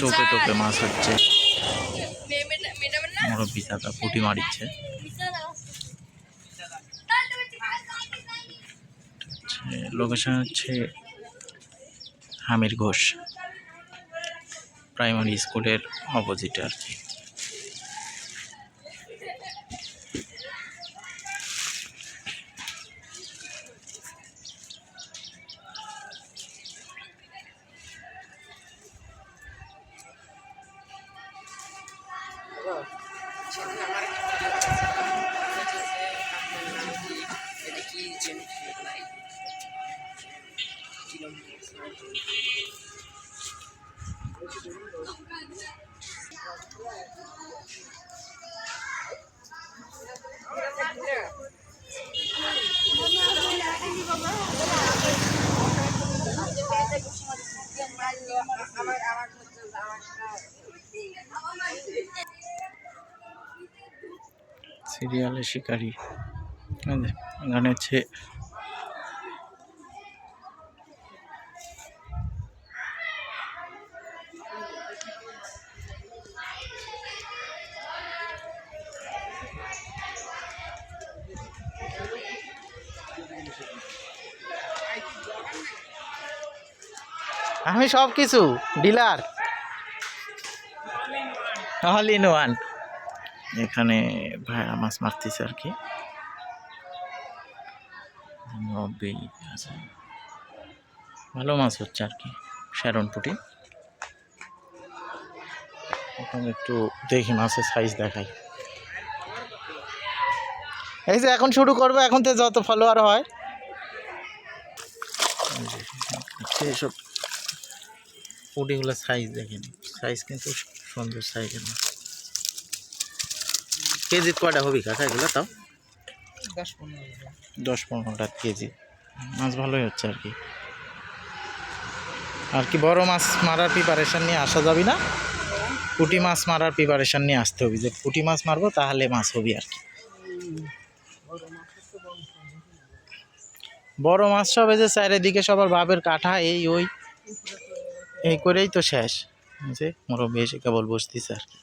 টোপে টোপে মাছ হচ্ছে। মুরব্বী দাদা পুটি মারিচ্ছে। লোকেশন হচ্ছে হামির ঘোষ। প্রাইমারি স্কুলের অপোজিটে আর কি। সিরিয়ালের শিকারি এই যে, এখানে হচ্ছে আমি সব কিছু ডিলার। All in one. এখানে ভাইয়া মাছ মারতেছে আর কি। নব্বই আছে ভালো মাছ হচ্ছে আর কি শ্যারন পুটি। এখন একটু দেখি মাছের সাইজ দেখাই। এই যে এখন শুরু করবে এখন তো যত ফলোয়ার হয়। এই যে, হচ্ছে এসব পুটিগুলোর সাইজ দেখেন। সাইজ কিন্তু সুন্দর সাইজের মাছ। কেজি কয়টা হবি কাকা এগুলো তাও? দশ পনেরো দশ পনেরোটা কেজি। মাছ ভালোই হচ্ছে আর কি। আর কি বড় মাছ মারার প্রিপারেশন নিয়ে আসা যাবে না? পুঁটি মাছ মারার প্রিপারেশন নিয়ে আসতে হবে। যে পুঁটি মাছ মারবো তাহলে মাছ হবি আর কি। বড় মাছ সব এই যে চারিদিকে সবার বাপের কাঠা এই ওই। এই করেই তো শেষ। যে মুরব্বী এসে কেবল বসতিছে আর কি।